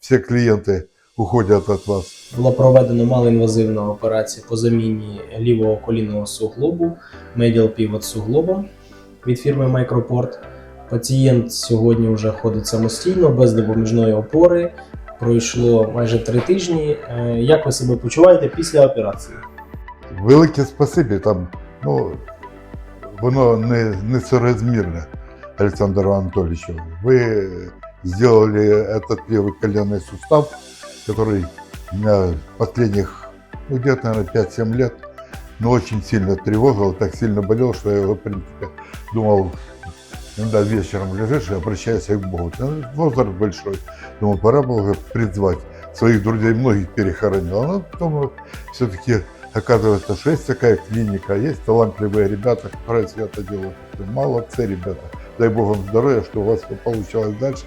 все клиенты уходят от вас. Була проведена малоінвазивна операція по заміні лівого колінного суглобу Medial Pivot суглобом від фірми Microport. Пацієнт сьогодні вже ходить самостійно, без допоміжної опори. Пройшло майже три тижні. Е, Як ви себе почуваєте після операції? Велике спасибі там, ну, воно не, не соразмірне Александру Анатольевичу. Сделали этот левый коленный сустав, который у меня последних, ну, где-то, наверное, 5-7 лет, но очень сильно тревожил, так сильно болел, что я, в принципе, думал, иногда вечером лежишь и обращаешься к Богу. Возраст большой. Думал, пора было уже призвать. Своих друзей многих перехоронил. Но потом все-таки оказывается, что есть такая клиника, есть талантливые ребята, которые все это делают. Молодцы, ребята. Дай Бог вам здоровья, что у вас все получалось дальше.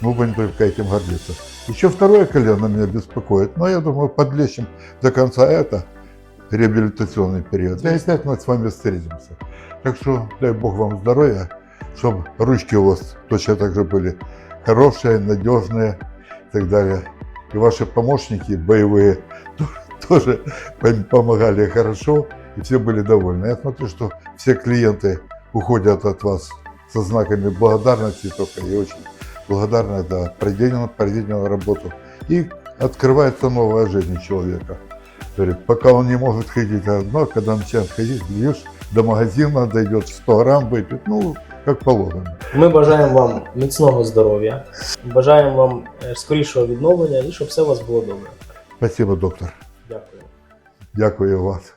Мы будем только этим гордиться. Еще второе колено меня беспокоит, но я думаю, подлечим до конца это реабилитационный период. И опять мы с вами встретимся. Так что дай Бог вам здоровья, чтобы ручки у вас точно так же были хорошие, надежные и так далее. И ваши помощники боевые тоже пом- помогали хорошо, и все были довольны. Я смотрю, что все клиенты уходят от вас со знаками благодарности только и очень благодарны за проделанную, проделанную работу. И открывается новая жизнь у человека. Говорит, пока он не может ходить одно, когда начинает ходить, видишь, до магазина дойдет 100 грамм выпить, ну, как положено. Ми бажаємо вам міцного здоров'я, бажаємо вам е, скорішого відновлення і щоб все у вас було добре. Спасибо, доктор. Дякую. Дякую вас.